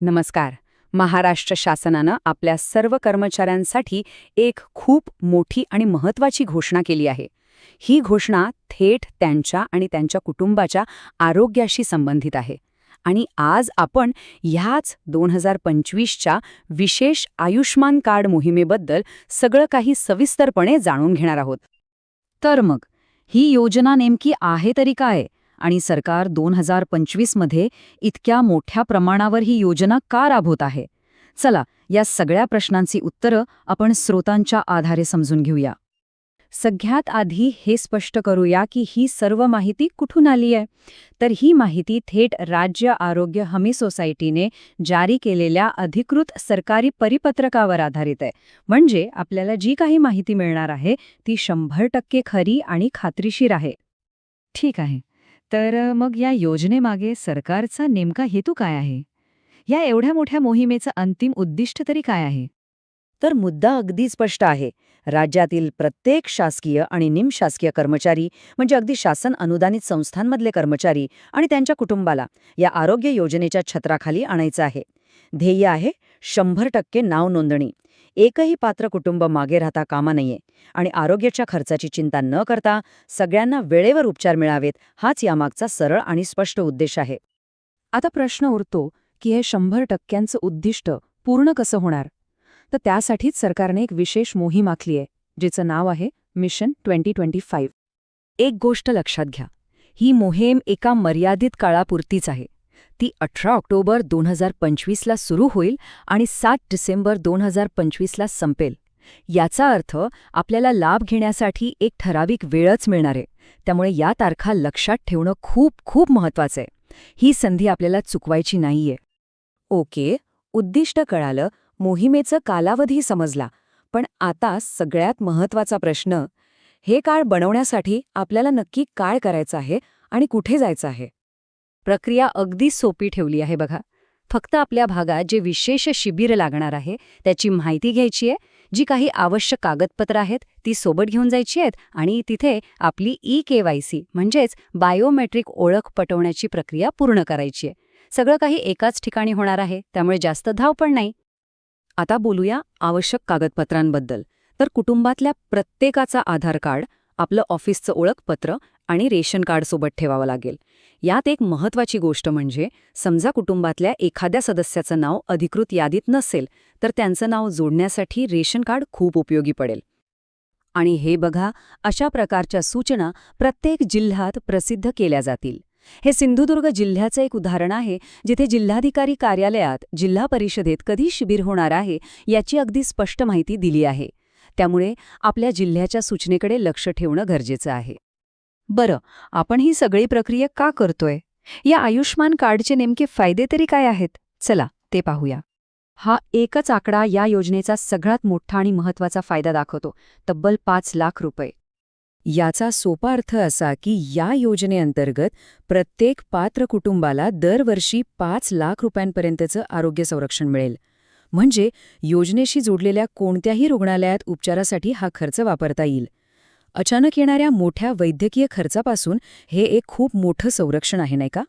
नमस्कार. महाराष्ट्र शासनानं आपल्या सर्व कर्मचाऱ्यांसाठी एक खूप मोठी आणि महत्वाची घोषणा केली आहे. ही घोषणा थेट त्यांच्या आणि त्यांच्या कुटुंबाच्या आरोग्याशी संबंधित आहे. आणि आज आपण ह्याच दोन हजार पंचवीसच्या विशेष आयुष्मान कार्ड मोहिमेबद्दल सगळं काही सविस्तरपणे जाणून घेणार आहोत. तर मग ही योजना नेमकी आहे तरी काय? आणि सरकार दोन हजार पंचवीसमध्ये इतक्या मोठ्या प्रमाणावर ही योजना का राबवत आहे? चला या सगळ्या प्रश्नांची उत्तरं आपण स्रोतांच्या आधारे समजून घेऊया. सगळ्यात आधी हे स्पष्ट करूया की ही सर्व माहिती कुठून आली आहे? तर ही माहिती थेट राज्य आरोग्य हमी सोसायटीने जारी केलेल्या अधिकृत सरकारी परिपत्रकावर आधारित आहे. म्हणजे आपल्याला जी काही माहिती मिळणार आहे ती शंभर टक्के खरी आणि खात्रीशीर आहे. ठीक आहे. तर मग या योजनेमागे सरकारचा नेमका हेतू काय आहे? या एवढ्या मोठ्या मोहिमेचं अंतिम उद्दिष्ट तरी काय आहे? तर मुद्दा अगदी स्पष्ट आहे. राज्यातील प्रत्येक शासकीय आणि निमशासकीय कर्मचारी म्हणजे अगदी शासन अनुदानित संस्थांमधले कर्मचारी आणि त्यांच्या कुटुंबाला या आरोग्य योजनेच्या छत्राखाली आणायचं आहे. ध्येय आहे शंभर टक्के नाव नोंदणी. एकही पात्र कुटुंब मागे राहता कामा नये आणि आरोग्याच्या खर्चाची चिंता न करता सगळ्यांना वेळेवर उपचार मिळावेत हाच यामागचा सरळ आणि स्पष्ट उद्देश आहे. आता प्रश्न उरतो की हे शंभर टक्क्यांचं उद्दिष्ट पूर्ण कसं होणार? तर त्यासाठीच सरकारने एक विशेष मोहीम आखली आहे जिचं नाव आहे मिशन ट्वेंटी ट्वेंटी फाईव्ह. एक गोष्ट लक्षात घ्या ही मोहीम एका मर्यादित काळापुरतीच आहे. ती अठरा ऑक्टोबर दोन हजार पंचवीसला सुरू होईल आणि सात डिसेंबर दोन हजार पंचवीसला संपेल. याचा अर्थ आपल्याला लाभ घेण्यासाठी एक ठराविक वेळच मिळणार. आहे त्यामुळे या तारखा लक्षात ठेवणं खूप खूप महत्वाचं आहे ही संधी आपल्याला चुकवायची नाहीये. ओके उद्दिष्ट कळालं मोहिमेचं कालावधी समजला. पण आता सगळ्यात महत्त्वाचा प्रश्न हे काळ बनवण्यासाठी आपल्याला नक्की काय करायचं आहे आणि कुठे जायचं आहे? प्रक्रिया अगदी सोपी ठेवली आहे बघा. फक्त आपल्या भागात जे विशेष शिबिर लागणार आहे त्याची माहिती घ्यायची आहे जी काही आवश्यक कागदपत्रं आहेत ती सोबत घेऊन जायची आहेत आणि तिथे आपली ई के वाय सी म्हणजेच बायोमेट्रिक ओळख पटवण्याची प्रक्रिया पूर्ण करायची आहे. सगळं काही एकाच ठिकाणी होणार आहे त्यामुळे जास्त धावपळ नाही. आता बोलूया आवश्यक कागदपत्रांबद्दल. तर कुटुंबातल्या प्रत्येकाचा आधार कार्ड आपलं ऑफिसचं ओळखपत्र आणि रेशन कार्ड सोबत ठेवावं लागेल. यात एक महत्वाची गोष्ट म्हणजे समजा कुटुंबातल्या एखाद्या सदस्याचं नाव अधिकृत यादीत नसेल तर त्यांचं नाव जोडण्यासाठी रेशन कार्ड खूप उपयोगी पडेल. आणि हे बघा अशा प्रकारच्या सूचना प्रत्येक जिल्ह्यात प्रसिद्ध केल्या जातील. हे सिंधुदुर्ग जिल्ह्याचं एक उदाहरण आहे जिथे जिल्हाधिकारी कार्यालयात जिल्हा परिषदेत कधी शिबिर होणार आहे याची अगदी स्पष्ट माहिती दिली आहे. त्यामुळे आपल्या जिल्ह्याच्या सूचनेकडे लक्ष ठेवणं गरजेचं आहे. बरं आपण ही सगळी प्रक्रिया का करतोय? या आयुष्मान कार्डचे नेमके फायदे तरी काय आहेत? चला ते पाहूया. हा एकच आकडा या योजनेचा सगळ्यात मोठा आणि महत्त्वाचा फायदा दाखवतो तब्बल पाच लाख रुपये. याचा सोपा अर्थ असा की या योजनेअंतर्गत प्रत्येक पात्र कुटुंबाला दरवर्षी पाच लाख रुपयांपर्यंतचं आरोग्य संरक्षण मिळेल. म्हणजे योजनेशी जोडलेल्या कोणत्याही रुग्णालयात उपचारासाठी हा खर्च वापरता येईल. अचानक येणाऱ्या मोठ्या वैद्यकीय खर्चापासून हे एक खूप मोठं संरक्षण आहे नाही का?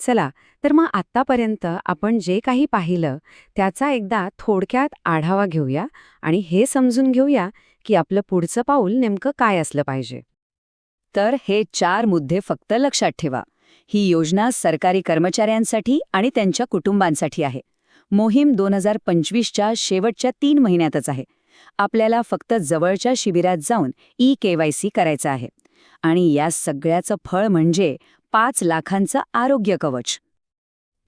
चला तर मग आत्तापर्यंत आपण जे काही पाहिलं त्याचा एकदा थोडक्यात आढावा घेऊया आणि हे समजून घेऊया की आपलं पुढचं पाऊल नेमकं काय असलं पाहिजे. तर हे चार मुद्दे फक्त लक्षात ठेवा. ही योजना सरकारी कर्मचाऱ्यांसाठी आणि त्यांच्या कुटुंबांसाठी आहे. मोहीम दोन हजार पंचवीसच्या शेवटच्या तीन महिन्यातच आहे. आपल्याला फक्त जवळच्या शिबिरात जाऊन ई केवायसी करायचं आहे. आणि या सगळ्याचं फळ म्हणजे पाच लाखांचं आरोग्य कवच.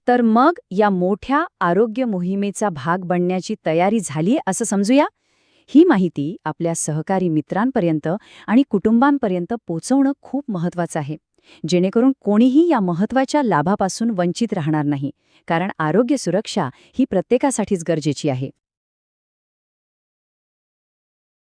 तर मग या मोठ्या आरोग्य मोहिमेचा भाग बनण्याची तयारी झाली असं समजूया? ही माहिती आपल्या सहकारी मित्रांपर्यंत आणि कुटुंबांपर्यंत पोचवणं खूप महत्वाचं आहे. जेणेकरून कोणीही या महत्त्वाच्या लाभापासून वंचित राहणार नाही कारण आरोग्य सुरक्षा ही प्रत्येकासाठीच गरजेची आहे.